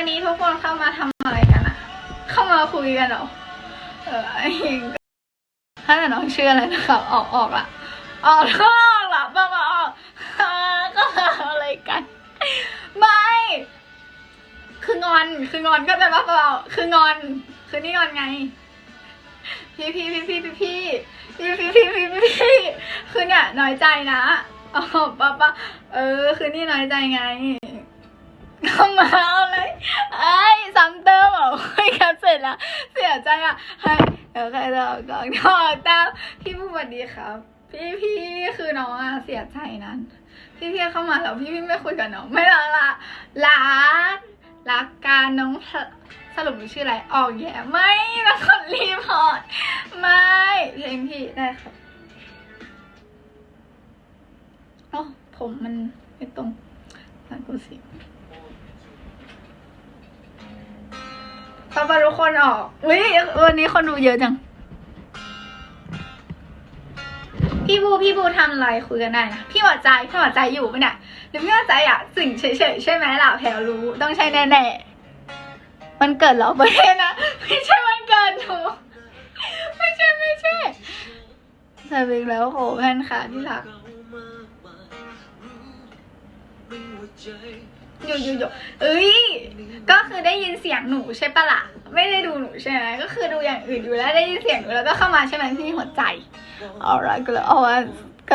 ันนี้ทุกคนเข้ามาทำอะไรกันอะเข้ามาคุยกันเหรอ เออไอ้ถ้าแต่น้องชื่ออะไรนะครับ ออกออกละออกออกละบ้ามาออกอ่าก็อะไรกัน ไม่ คืองอน คืองอนก็จะว่าเปล่าคืองอน คือนี่งอนไง พี่พี่พี่พี่พี่พี่พี่พี่พี่พี่พี่คือเนี่ยน้อยใจนะอ๋อป้าป้าเออ คือนี่น้อยใจไงเข้าม เสียใจอะให้เดี๋ยวใครจะก่อนขอตามพี่ผู้สวัสดีครับ พี่พี่คือน้องอะเสียใจนั้น พี่พี่เข้ามาแล้วพี่พี่ไม่คุยกับน้องไม่ละละรักรักการน้องสรุปหนูชื่ออะไรออกแย่ไม่เป็นคนรีพอร์ตไม่เพลงพี่ได้ครับโอ้ผมมันไม่ตรงนั่นกูสิ ปาปาทุกคนออกอุ้ยวันนี้คนดูเยอะจัง พี่บูพี่บูทำอะไรคุยกันได้นะพี่หัวใจพี่หัวใจอยู่ปะเนี่ยหรือพี่หัวใจอะสิ่งเฉยๆใช่ไหมล่ะแพลรู้ต้องใช่แน่ๆมันเกิดเหรอไม่ใช่นะไม่ใช่มันเกิดหนูไม่ใช่ไม่ใช่ใส่ไปอีกแล้วโหแพนขาที่รักอยู่อยู่อยู่เอ้ย ก็คือได้ยินเสียงหนูใช่ปะล่ะไม่ได้ดูหนูใช่ไหมก็คือดูอย่างอื่นอยู่แล้วได้ยินเสียงหนูแล้วก็เข้ามาใช่ไหมพี่หัวใจ Alright, good. Oh, I'm